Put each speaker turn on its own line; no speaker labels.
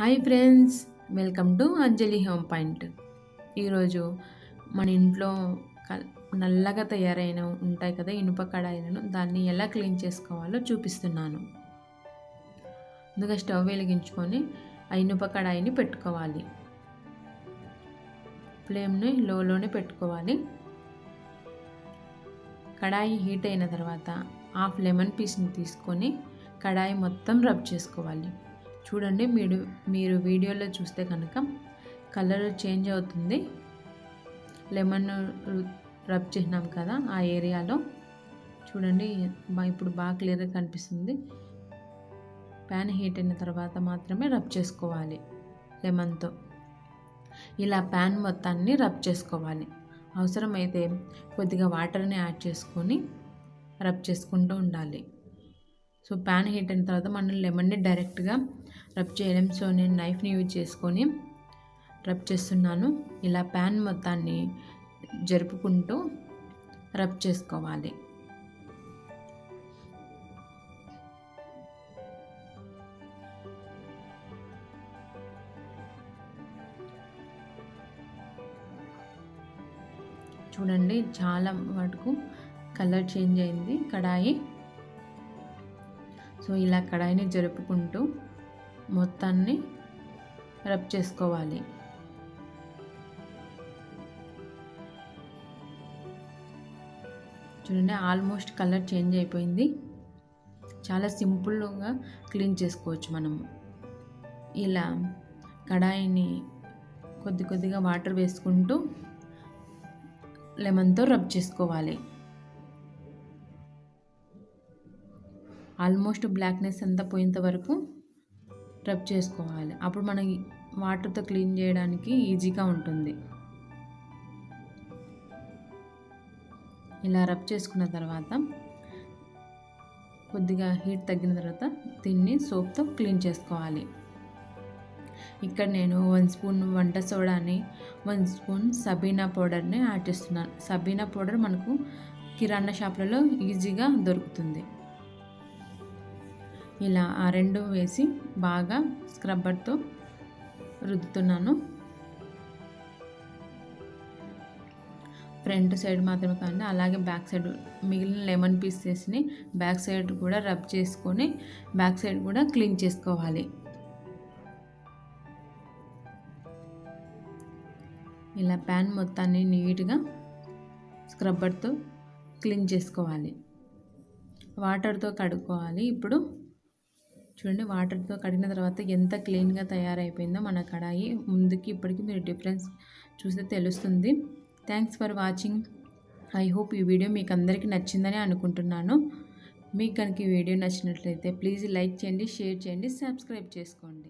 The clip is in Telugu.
Hi friends welcome to Anjali home point. ఈరోజు మన ఇంట్లో నల్లగా తయారైన ఉంటాయి కదా ఇనుప కడాయిలను దాన్ని ఎలా క్లీన్ చేసుకోవాలో చూపిస్తున్నాను. ముందుగా స్టవ్ వెలిగించుకొని ఆ ఇనుప కడాయిని పెట్టుకోవాలి. ఫ్లేమ్ని లోలోనే పెట్టుకోవాలి. కడాయి హీట్ అయిన తర్వాత హాఫ్ లెమన్ పీస్ని తీసుకొని కడాయి మొత్తం రబ్ చేసుకోవాలి. చూడండి మీరు మీరు వీడియోలో చూస్తే కనుక కలర్ చేంజ్ అవుతుంది. లెమన్ రబ్ చేసినాం కదా ఆ ఏరియాలో. చూడండి ఇప్పుడు బాగా క్లియర్గా కనిపిస్తుంది. ప్యాన్ హీట్ అయిన తర్వాత మాత్రమే రబ్ చేసుకోవాలి లెమన్తో. ఇలా ప్యాన్ మొత్తాన్ని రబ్ చేసుకోవాలి. అవసరమైతే కొద్దిగా వాటర్ని యాడ్ చేసుకొని రబ్ చేసుకుంటూ ఉండాలి. సో ప్యాన్ హీట్ అయిన తర్వాత మనం లెమన్ని డైరెక్ట్గా రబ్ చేయలేం. సో నేను నైఫ్ని యూజ్ చేసుకొని రబ్ చేస్తున్నాను. ఇలా ప్యాన్ మొత్తాన్ని జరుపుకుంటూ రబ్ చేసుకోవాలి. చూడండి చాలా మటుకు కలర్ చేంజ్ అయింది కడాయి. సో ఇలా కడాయిని జరుపుకుంటూ మొత్తాన్ని రబ్ చేసుకోవాలి. చూడండి ఆల్మోస్ట్ కలర్ చేంజ్ అయిపోయింది. చాలా సింపుల్గా క్లీన్ చేసుకోవచ్చు మనము. ఇలా కడాయిని కొద్ది కొద్దిగా వాటర్ వేసుకుంటూ లెమన్తో రబ్ చేసుకోవాలి. ఆల్మోస్ట్ బ్లాక్నెస్ అంతా పోయేంత వరకు రబ్ చేసుకోవాలి. అప్పుడు మనం వాటర్తో క్లీన్ చేయడానికి ఈజీగా ఉంటుంది. ఇలా రబ్ చేసుకున్న తర్వాత కొద్దిగా హీట్ తగ్గిన తర్వాత దీన్ని సోప్తో క్లీన్ చేసుకోవాలి. ఇక్కడ నేను వన్ స్పూన్ వంట సోడాని వన్ స్పూన్ సబీనా పౌడర్ని యాడ్ చేస్తున్నాను. సబీనా పౌడర్ మనకు కిరాణా షాప్లలో ఈజీగా దొరుకుతుంది. ఇలా ఆ రెండు వేసి బాగా స్క్రబ్బర్తో రుద్దుతున్నాను. ఫ్రంట్ సైడ్ మాత్రమే కానీ అలాగే బ్యాక్ సైడ్ మిగిలిన లెమన్ పీసెస్ని బ్యాక్ సైడ్ కూడా రబ్ చేసుకొని బ్యాక్ సైడ్ కూడా క్లీన్ చేసుకోవాలి. ఇలా ప్యాన్ మొత్తాన్ని నీట్గా స్క్రబ్బర్తో క్లీన్ చేసుకోవాలి. వాటర్తో కడుక్కోవాలి. ఇప్పుడు చూడండి వాటర్తో కడిగిన తర్వాత ఎంత క్లీన్గా తయారైపోయిందో మన కడాయి. ముందుకి ఇప్పటికి మీరు డిఫరెన్స్ చూస్తే తెలుస్తుంది. Thanks for watching. I hope ఈ వీడియో మీకు అందరికీ నచ్చిందని అనుకుంటున్నాను. మీకు కనుక ఈ వీడియో నచ్చినట్లయితే ప్లీజ్ లైక్ చేయండి షేర్ చేయండి సబ్స్క్రైబ్ చేసుకోండి.